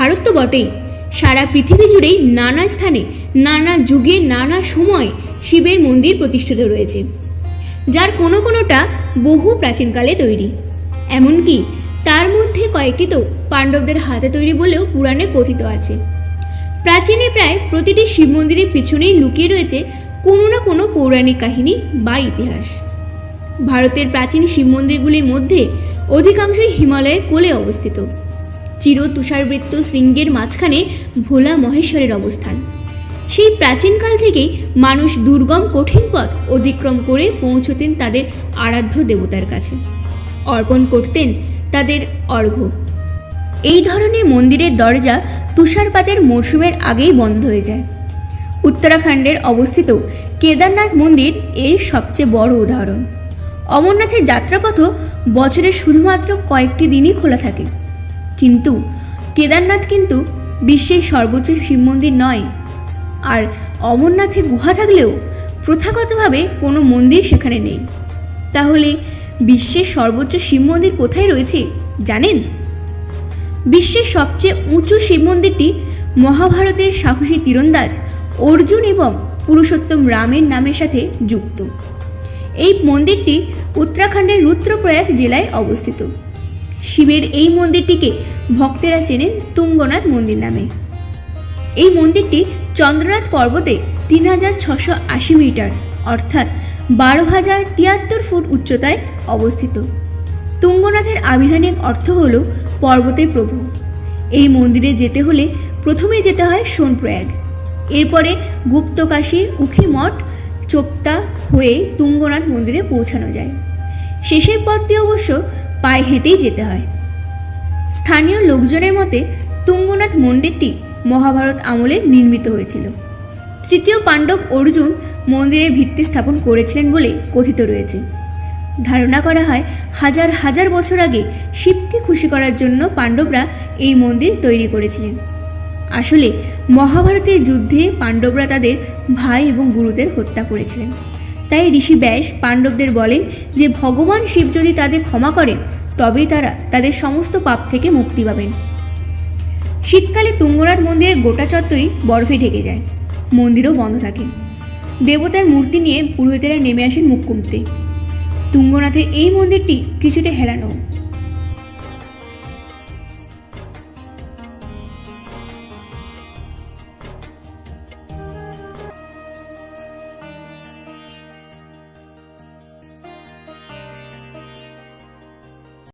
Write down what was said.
ভারত তো বটেই। সারা পৃথিবী জুড়েই নানা স্থানে, নানা যুগে, নানা সময় শিবের মন্দির প্রতিষ্ঠিত রয়েছে, যার কোনো কোনোটা বহু প্রাচীনকালে তৈরি। এমনকি তার মধ্যে কয়েকটি তো পাণ্ডবদের হাতে তৈরি বলেও পুরাণে কথিত আছে। প্রাচীনে প্রায় প্রতিটি শিব মন্দিরের পিছনেই লুকিয়ে রয়েছে কোনো না কোনো পৌরাণিক কাহিনী বা ইতিহাস। ভারতের প্রাচীন শিব মন্দিরগুলির মধ্যে অধিকাংশই হিমালয়ের কোলে অবস্থিত। চির তুষারবৃত্ত শৃঙ্গের মাঝখানে ভোলা মহেশ্বরের অবস্থান। সেই প্রাচীনকাল থেকেই মানুষ দুর্গম কঠিন পথ অতিক্রম করে পৌঁছতেন তাদের আরাধ্য দেবতার কাছে। অর্পণ করতেন তাদের অর্ঘ্য। এই ধরনের মন্দিরের দরজা তুষারপাতের মরশুমের আগেই বন্ধ হয়ে যায়। উত্তরাখণ্ডের অবস্থিত কেদারনাথ মন্দির এর সবচেয়ে বড় উদাহরণ। অমরনাথের যাত্রাপথও বছরের শুধুমাত্র কয়েকটি দিনই খোলা থাকে। কিন্তু কেদারনাথ কিন্তু বিশ্বের সর্বোচ্চ শিব মন্দির নয়। আর অমরনাথে গুহা থাকলেও প্রথাগতভাবে কোনো মন্দির সেখানে নেই। তাহলে বিশ্বের সর্বোচ্চ শিব মন্দির কোথায় রয়েছে জানেন? বিশ্বের সবচেয়ে উঁচু শিব মন্দিরটি মহাভারতের সাহসী তীরন্দাজ অর্জুন এবং পুরুষোত্তম রামের নামের সাথে যুক্ত। এই মন্দিরটি উত্তরাখণ্ডের রুদ্রপ্রয়াগ জেলায় অবস্থিত। শিবের এই মন্দিরটিকে ভক্তেরা চেনেন তুঙ্গনাথ মন্দির নামে। এই মন্দিরটি চন্দ্রনাথ পর্বতে তিন হাজার ছশো আশি মিটার, অর্থাৎ বারো হাজার তিয়াত্তর ফুট উচ্চতায় অবস্থিত। তুঙ্গনাথের আবিধানিক অর্থ হল পর্বতের প্রভু। এই মন্দিরে যেতে হলে প্রথমে যেতে হয় সোনপ্রয়াগ। এরপরে গুপ্তকাশী, উখি মঠ, চোপ্তা হয়ে তুঙ্গনাথ মন্দিরে পৌঁছানো যায়। শেষের পথটি অবশ্য পায়ে হেঁটেই যেতে হয়। স্থানীয় লোকজনের মতে, তুঙ্গনাথ মন্দিরটি মহাভারত আমলে নির্মিত হয়েছিল। তৃতীয় পাণ্ডব অর্জুন মন্দিরে ভিত্তি স্থাপন করেছিলেন বলে কথিত রয়েছে। ধারণা করা হয়, হাজার হাজার বছর আগে শিবকে খুশি করার জন্য পাণ্ডবরা এই মন্দির তৈরি করেছিলেন। আসলে মহাভারতের যুদ্ধে পাণ্ডবরা তাদের ভাই এবং গুরুদের হত্যা করেছিলেন। তাই ঋষি ব্যাস পাণ্ডবদের বলেন যে ভগবান শিব যদি তাদের ক্ষমা করেন, তবেই তারা তাদের সমস্ত পাপ থেকে মুক্তি পাবেন। শীতকালে তুঙ্গনাথ মন্দিরের গোটা চত্বরই বরফে ঢেকে যায়। মন্দিরও বন্ধ থাকে। দেবতার মূর্তি নিয়ে পুরোহিতেরা নেমে আসেন মুখ কুমতে। তুঙ্গনাথের এই মন্দিরটি কিছুটা হেলানো।